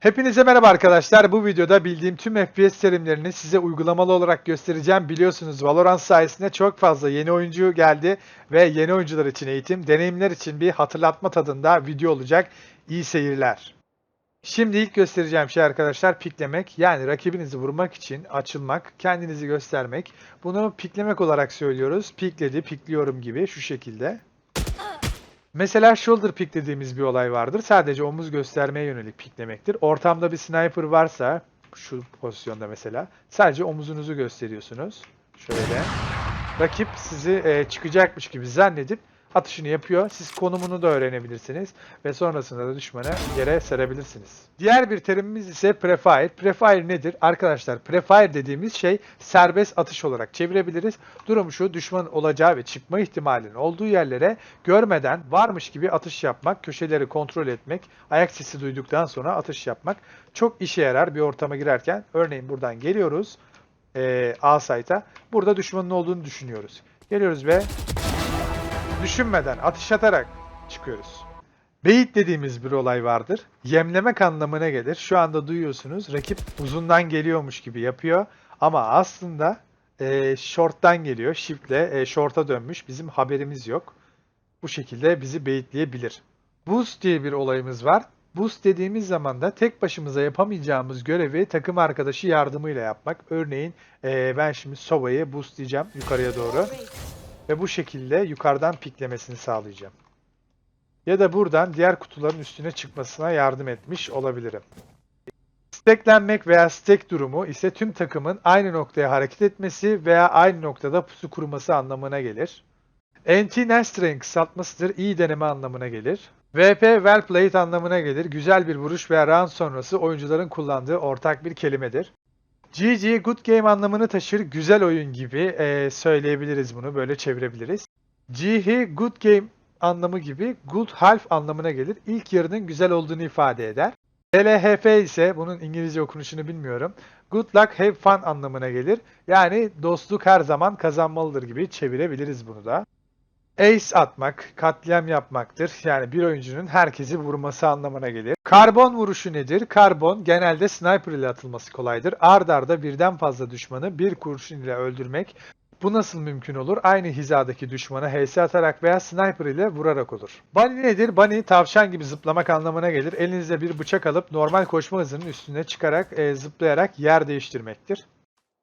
Hepinize merhaba arkadaşlar. Bu videoda bildiğim tüm FPS terimlerini size uygulamalı olarak göstereceğim. Biliyorsunuz Valorant sayesinde çok fazla yeni oyuncu geldi ve yeni oyuncular için eğitim, deneyimler için bir hatırlatma tadında video olacak. İyi seyirler. Şimdi ilk göstereceğim şey arkadaşlar piklemek. Yani rakibinizi vurmak için açılmak, kendinizi göstermek. Bunu piklemek olarak söylüyoruz. Pikledi, pikliyorum gibi şu şekilde. Mesela shoulder pick dediğimiz bir olay vardır. Sadece omuz göstermeye yönelik piklemektir. Ortamda bir sniper varsa şu pozisyonda mesela sadece omuzunuzu gösteriyorsunuz. Şöyle. Rakip sizi e, çıkacakmış gibi zannedip atışını yapıyor. Siz konumunu da öğrenebilirsiniz ve sonrasında da düşmanı yere serebilirsiniz. Diğer bir terimimiz ise prefire. Prefire nedir? Arkadaşlar prefire dediğimiz şey serbest atış olarak çevirebiliriz. Durum şu düşman olacağı ve çıkma ihtimalinin olduğu yerlere görmeden varmış gibi atış yapmak, köşeleri kontrol etmek, ayak sesi duyduktan sonra atış yapmak çok işe yarar bir ortama girerken. Örneğin buradan geliyoruz e, A site'a. Burada düşmanın olduğunu düşünüyoruz. Geliyoruz ve düşünmeden, atış atarak çıkıyoruz. Beyit dediğimiz bir olay vardır. Yemlemek anlamına gelir. Şu anda duyuyorsunuz. Rakip uzundan geliyormuş gibi yapıyor. Ama aslında e, short'tan geliyor. Shift'le e, short'a dönmüş. Bizim haberimiz yok. Bu şekilde bizi beyitleyebilir. Boost diye bir olayımız var. Boost dediğimiz zaman da tek başımıza yapamayacağımız görevi takım arkadaşı yardımıyla yapmak. Örneğin e, ben şimdi Sova'yı boostlayacağım yukarıya doğru. Ve bu şekilde yukarıdan piklemesini sağlayacağım. Ya da buradan diğer kutuların üstüne çıkmasına yardım etmiş olabilirim. Steklenmek veya stek durumu ise tüm takımın aynı noktaya hareket etmesi veya aynı noktada pusu kurması anlamına gelir. Anti-Nestre'in kısaltmasıdır, iyi deneme anlamına gelir. VP well played anlamına gelir, güzel bir vuruş veya round sonrası oyuncuların kullandığı ortak bir kelimedir. GG good game anlamını taşır, güzel oyun gibi e, söyleyebiliriz bunu, böyle çevirebiliriz. GH good game anlamı gibi good half anlamına gelir. İlk yarının güzel olduğunu ifade eder. LHF ise bunun İngilizce okunuşunu bilmiyorum. Good luck have fun anlamına gelir. Yani dostluk her zaman kazanmalıdır gibi çevirebiliriz bunu da. Ace atmak, katliam yapmaktır. Yani bir oyuncunun herkesi vurması anlamına gelir. Karbon vuruşu nedir? Karbon genelde sniper ile atılması kolaydır. Ard arda birden fazla düşmanı bir kurşun ile öldürmek. Bu nasıl mümkün olur? Aynı hizadaki düşmana HS atarak veya sniper ile vurarak olur. Bunny nedir? Bunny tavşan gibi zıplamak anlamına gelir. Elinizde bir bıçak alıp normal koşma hızının üstüne çıkarak e, zıplayarak yer değiştirmektir.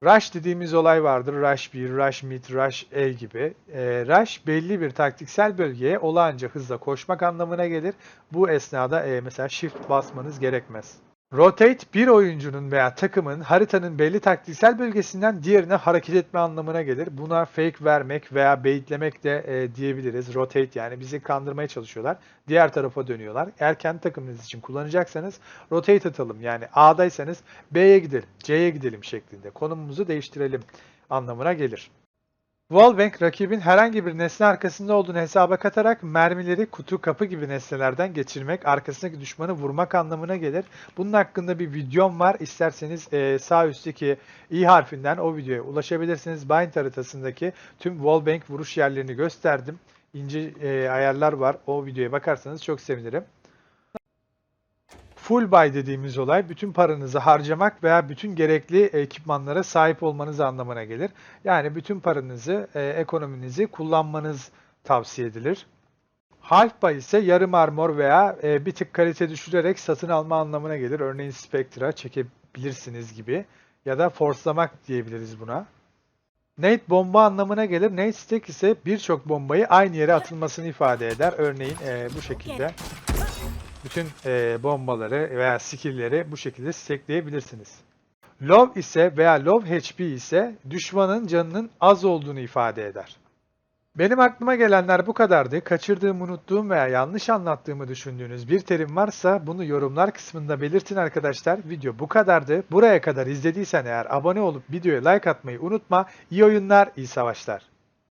Rush dediğimiz olay vardır. Rush 1, Rush Mid, Rush A gibi. Ee, rush belli bir taktiksel bölgeye olağanca hızla koşmak anlamına gelir. Bu esnada e, mesela Shift basmanız gerekmez. Rotate bir oyuncunun veya takımın haritanın belli taktiksel bölgesinden diğerine hareket etme anlamına gelir. Buna fake vermek veya baitlemek de e, diyebiliriz. Rotate yani bizi kandırmaya çalışıyorlar. Diğer tarafa dönüyorlar. Eğer kendi takımınız için kullanacaksanız rotate atalım. Yani A'daysanız B'ye gidelim, C'ye gidelim şeklinde. Konumumuzu değiştirelim anlamına gelir. Wallbang rakibin herhangi bir nesne arkasında olduğunu hesaba katarak mermileri kutu kapı gibi nesnelerden geçirmek, arkasındaki düşmanı vurmak anlamına gelir. Bunun hakkında bir videom var. İsterseniz e, sağ üstteki i harfinden o videoya ulaşabilirsiniz. Bind haritasındaki tüm Wallbang vuruş yerlerini gösterdim. İnce e, ayarlar var. O videoya bakarsanız çok sevinirim. Full buy dediğimiz olay bütün paranızı harcamak veya bütün gerekli ekipmanlara sahip olmanız anlamına gelir. Yani bütün paranızı, e, ekonominizi kullanmanız tavsiye edilir. Half buy ise yarım armor veya e, bir tık kalite düşürerek satın alma anlamına gelir. Örneğin Spectra çekebilirsiniz gibi ya da forcelamak diyebiliriz buna. Nade bomba anlamına gelir. Nade stack ise birçok bombayı aynı yere atılmasını ifade eder. Örneğin e, bu şekilde bütün e, bombaları veya skill'leri bu şekilde stackleyebilirsiniz. Low ise veya low HP ise düşmanın canının az olduğunu ifade eder. Benim aklıma gelenler bu kadardı. Kaçırdığım, unuttuğum veya yanlış anlattığımı düşündüğünüz bir terim varsa bunu yorumlar kısmında belirtin arkadaşlar. Video bu kadardı. Buraya kadar izlediysen eğer abone olup videoya like atmayı unutma. İyi oyunlar, iyi savaşlar.